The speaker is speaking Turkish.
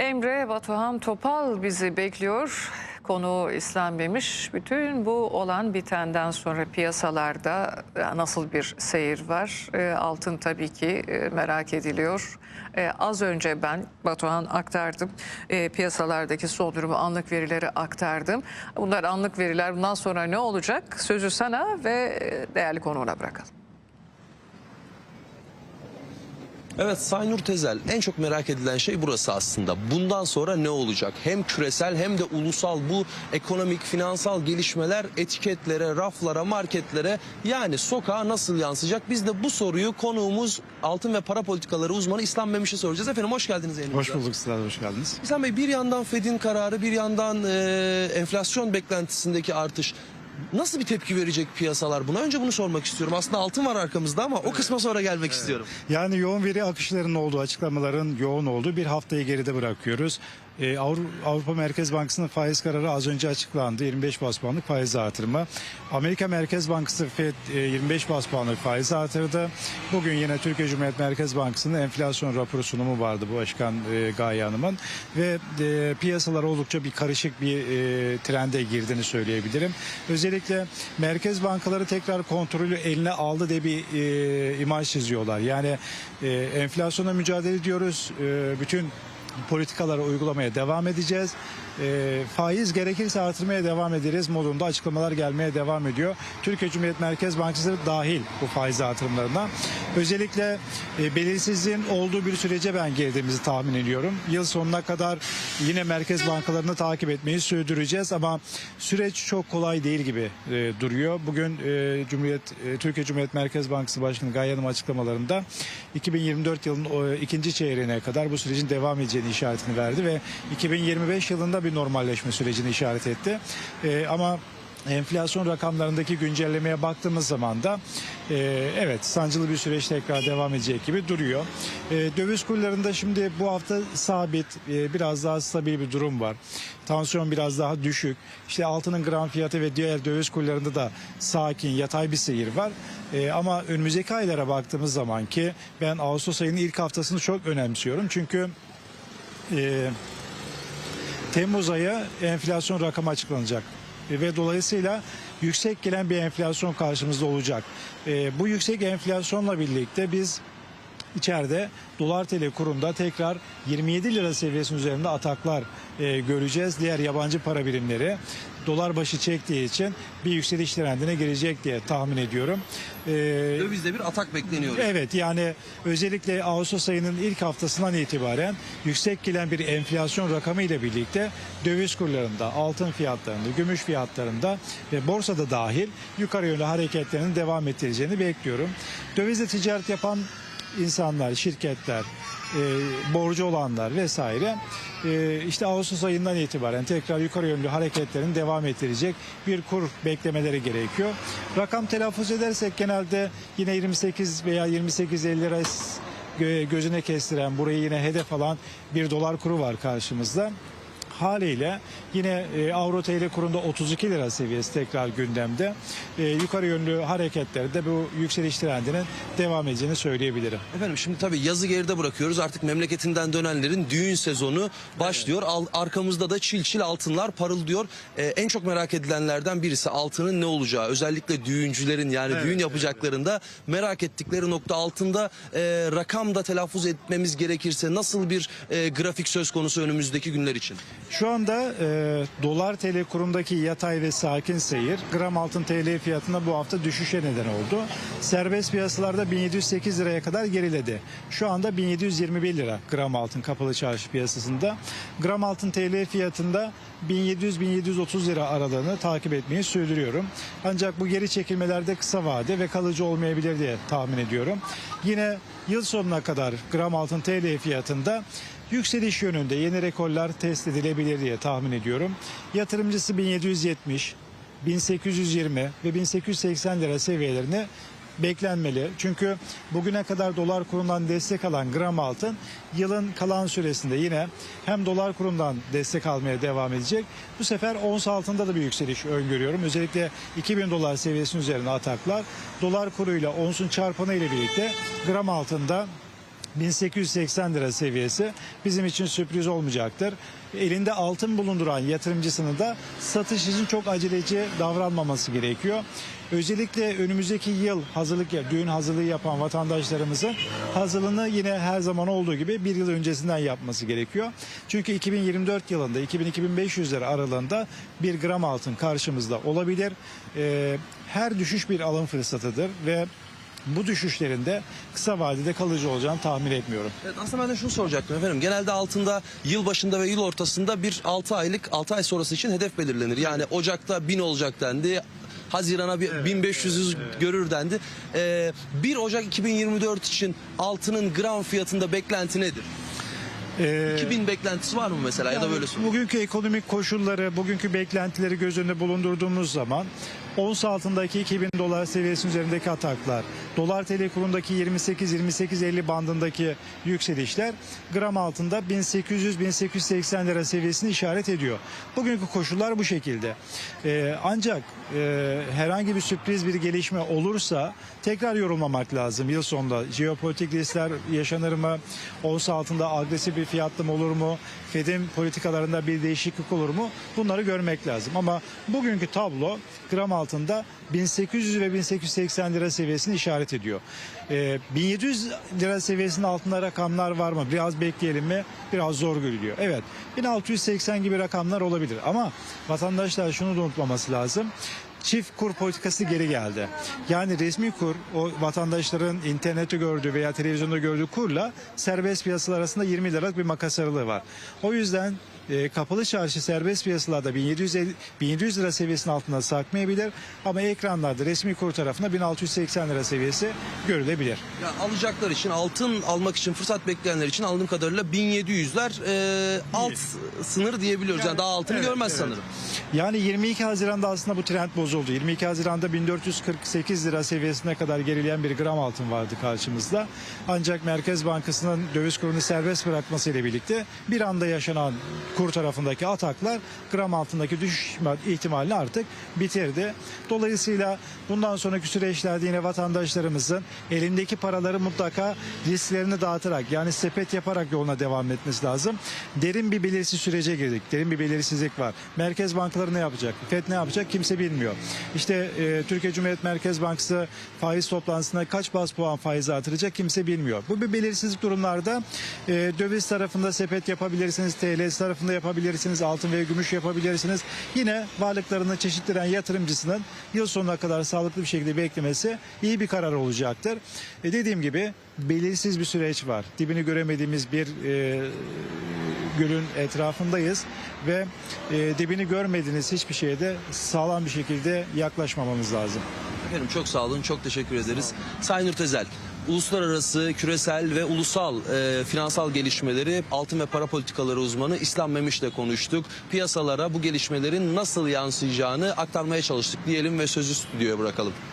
Emre Batuhan Topal bizi bekliyor. Konu İslam Memiş. Bütün bu olan bitenden sonra piyasalarda e, nasıl bir seyir var? E, Altın tabii ki e, merak ediliyor. Az önce ben Batuhan aktardım. Piyasalardaki son durumu anlık verileri aktardım. Bunlar anlık veriler. Bundan sonra ne olacak? Sözü sana ve değerli konuğuna bırakalım. Evet Saynur Tezel en çok merak edilen şey burası aslında. Bundan sonra ne olacak? Hem küresel hem de ulusal bu ekonomik, finansal gelişmeler etiketlere, raflara, marketlere yani sokağa nasıl yansıyacak? Biz de bu soruyu konuğumuz altın ve para politikaları uzmanı İslam Memiş'e soracağız. Efendim hoş geldiniz yayınımıza. Hoş bulduk sizler hoş geldiniz. İslam Bey bir yandan Fed'in kararı bir yandan e, enflasyon beklentisindeki artış. Nasıl bir tepki verecek piyasalar buna? Önce bunu sormak istiyorum. Aslında altın var arkamızda ama o kısma sonra gelmek istiyorum. Yani yoğun veri akışlarının olduğu, açıklamaların yoğun olduğu bir haftayı geride bırakıyoruz. Avru- Avrupa Merkez Bankası'nın faiz kararı az önce açıklandı. 25 bas puanlık faiz artırma. Amerika Merkez Bankası FED e, 25 bas puanlık faiz artırdı. Bugün yine Türkiye Cumhuriyet Merkez Bankası'nın enflasyon raporu sunumu vardı bu başkan e, Gaye Hanım'ın. Ve e, piyasalar oldukça bir karışık bir e, trende girdiğini söyleyebilirim. Özellikle merkez bankaları tekrar kontrolü eline aldı diye bir e, imaj çiziyorlar. Yani e, enflasyona mücadele ediyoruz. E, bütün politikaları uygulamaya devam edeceğiz. E, faiz gerekirse artırmaya devam ederiz modunda açıklamalar gelmeye devam ediyor. Türkiye Cumhuriyet Merkez Bankası dahil bu faiz artırımlarına. Özellikle e, belirsizliğin olduğu bir sürece ben girdiğimizi tahmin ediyorum. Yıl sonuna kadar yine merkez bankalarını takip etmeyi sürdüreceğiz ama süreç çok kolay değil gibi e, duruyor. Bugün e, Cumhuriyet Türkiye Cumhuriyet Merkez Bankası Başkanı Gaye Hanım açıklamalarında 2024 yılının ikinci çeyreğine kadar bu sürecin devam edeceğini işaretini verdi ve 2025 yılında bir normalleşme sürecini işaret etti. E, ama enflasyon rakamlarındaki güncellemeye baktığımız zaman da e, evet sancılı bir süreç tekrar devam edecek gibi duruyor. E, döviz kurlarında şimdi bu hafta sabit e, biraz daha stabil bir durum var. Tansiyon biraz daha düşük. İşte altının gram fiyatı ve diğer döviz kurlarında da sakin yatay bir seyir var. E, ama önümüzdeki aylara baktığımız zaman ki ben Ağustos ayının ilk haftasını çok önemsiyorum. Çünkü e, Temmuz ayı enflasyon rakamı açıklanacak E, ve dolayısıyla yüksek gelen bir enflasyon karşımızda olacak. E, bu yüksek enflasyonla birlikte biz içeride dolar TL kurunda tekrar 27 lira seviyesinin üzerinde ataklar e, göreceğiz. Diğer yabancı para birimleri dolar başı çektiği için bir yükseliş trendine girecek diye tahmin ediyorum. E, Dövizde bir atak bekleniyor. Evet yani özellikle Ağustos ayının ilk haftasından itibaren yüksek gelen bir enflasyon rakamı ile birlikte döviz kurlarında, altın fiyatlarında, gümüş fiyatlarında ve borsada dahil yukarı yönlü hareketlerinin devam ettireceğini bekliyorum. Dövizle ticaret yapan insanlar, şirketler, e, borcu olanlar vesaire e, işte Ağustos ayından itibaren tekrar yukarı yönlü hareketlerin devam ettirecek bir kur beklemeleri gerekiyor. Rakam telaffuz edersek genelde yine 28 veya 28.50 lira gö- gözüne kestiren burayı yine hedef alan bir dolar kuru var karşımızda. Haliyle yine e, Avro TL kurunda 32 lira seviyesi tekrar gündemde. E, yukarı yönlü hareketlerde bu yükseliş trendinin devam edeceğini söyleyebilirim. Efendim şimdi tabii yazı geride bırakıyoruz. Artık memleketinden dönenlerin düğün sezonu başlıyor. Al- arkamızda da çil çil altınlar parıldıyor. Ee, en çok merak edilenlerden birisi altının ne olacağı. Özellikle düğüncülerin yani düğün yapacaklarında merak ettikleri nokta altında e, rakam da telaffuz etmemiz gerekirse nasıl bir e, grafik söz konusu önümüzdeki günler için? Şu anda e, dolar TL kurundaki yatay ve sakin seyir gram altın TL fiyatında bu hafta düşüşe neden oldu. Serbest piyasalarda 1708 liraya kadar geriledi. Şu anda 1721 lira gram altın kapalı çarşı piyasasında. Gram altın TL fiyatında 1700-1730 lira aralığını takip etmeyi sürdürüyorum. Ancak bu geri çekilmelerde kısa vade ve kalıcı olmayabilir diye tahmin ediyorum. Yine yıl sonuna kadar gram altın TL fiyatında yükseliş yönünde yeni rekorlar test edilebilir diye tahmin ediyorum. Yatırımcısı 1770, 1820 ve 1880 lira seviyelerini beklenmeli. Çünkü bugüne kadar dolar kurundan destek alan gram altın yılın kalan süresinde yine hem dolar kurundan destek almaya devam edecek. Bu sefer ons altında da bir yükseliş öngörüyorum. Özellikle 2000 dolar seviyesinin üzerine ataklar. Dolar kuruyla onsun çarpanı ile birlikte gram altında 1880 lira seviyesi bizim için sürpriz olmayacaktır. Elinde altın bulunduran yatırımcısının da satış için çok aceleci davranmaması gerekiyor. Özellikle önümüzdeki yıl hazırlık düğün hazırlığı yapan vatandaşlarımızın hazırlığını yine her zaman olduğu gibi bir yıl öncesinden yapması gerekiyor. Çünkü 2024 yılında 2000-2500 lira aralığında bir gram altın karşımızda olabilir. Ee, her düşüş bir alım fırsatıdır ve bu düşüşlerinde kısa vadede kalıcı olacağını tahmin etmiyorum. Evet, aslında ben de şunu soracaktım efendim. Genelde altında yıl başında ve yıl ortasında bir 6 aylık 6 ay sonrası için hedef belirlenir. Yani Ocak'ta 1000 olacak dendi. Hazirana bir 1500 görür dendi. Ee, 1 Ocak 2024 için altının gram fiyatında beklenti nedir? Ee, 2000 beklentisi var mı mesela ya da Yani böyle sorayım. Bugünkü ekonomik koşulları, bugünkü beklentileri göz önünde bulundurduğumuz zaman ons altındaki 2000 dolar seviyesinin üzerindeki ataklar, dolar TL kurundaki 28-28-50 bandındaki yükselişler gram altında 1800-1880 lira seviyesini işaret ediyor. Bugünkü koşullar bu şekilde. Ee, ancak e, herhangi bir sürpriz bir gelişme olursa tekrar yorulmamak lazım yıl sonunda. Jeopolitik riskler yaşanır mı? Ons altında agresif bir fiyatlama olur mu? Fed'in politikalarında bir değişiklik olur mu? Bunları görmek lazım. Ama bugünkü tablo gram altında 1800 ve 1880 lira seviyesini işaret ediyor. Ee, 1700 lira seviyesinin altında rakamlar var mı? Biraz bekleyelim mi? Biraz zor görülüyor. Evet 1680 gibi rakamlar olabilir ama vatandaşlar şunu da unutmaması lazım. Çift kur politikası geri geldi. Yani resmi kur o vatandaşların internette gördüğü veya televizyonda gördüğü kurla serbest piyasalar arasında 20 liralık bir makas aralığı var. O yüzden e, kapalı çarşı serbest piyasalarda 1750, 1700 lira seviyesinin altında sarkmayabilir ama ekranlarda resmi kur tarafında 1680 lira seviyesi görülebilir. Ya alacaklar için altın almak için fırsat bekleyenler için anladığım kadarıyla 1700'ler e, alt sınır diyebiliyoruz. Yani, daha altını Evet, görmez evet. sanırım. Yani 22 Haziran'da aslında bu trend bozuldu. 22 Haziran'da 1448 lira seviyesine kadar gerileyen bir gram altın vardı karşımızda. Ancak Merkez Bankası'nın döviz kurunu serbest bırakmasıyla birlikte bir anda yaşanan kur tarafındaki ataklar gram altındaki düşüş ihtimalini artık bitirdi. Dolayısıyla bundan sonraki süreçlerde yine vatandaşlarımızın elindeki paraları mutlaka risklerini dağıtarak yani sepet yaparak yoluna devam etmesi lazım. Derin bir belirsiz sürece girdik. Derin bir belirsizlik var. Merkez bankaları ne yapacak? FED ne yapacak? Kimse bilmiyor. İşte e, Türkiye Cumhuriyet Merkez Bankası faiz toplantısında kaç bas puan faiz artıracak? Kimse bilmiyor. Bu bir belirsizlik durumlarda e, döviz tarafında sepet yapabilirsiniz, TL tarafında yapabilirsiniz, altın ve gümüş yapabilirsiniz. Yine varlıklarını çeşitlendiren yatırımcısının yıl sonuna kadar sağlıklı bir şekilde beklemesi iyi bir karar olacaktır. E, dediğim gibi belirsiz bir süreç var. Dibini göremediğimiz bir e, gölün etrafındayız ve e, dibini görmediğiniz hiçbir şeye de sağlam bir şekilde yaklaşmamamız lazım. Efendim çok sağ olun, çok teşekkür ederiz. Sayın Nurtezel, uluslararası, küresel ve ulusal e, finansal gelişmeleri altın ve para politikaları uzmanı İslam Memiş'le konuştuk. Piyasalara bu gelişmelerin nasıl yansıyacağını aktarmaya çalıştık diyelim ve sözü stüdyoya bırakalım.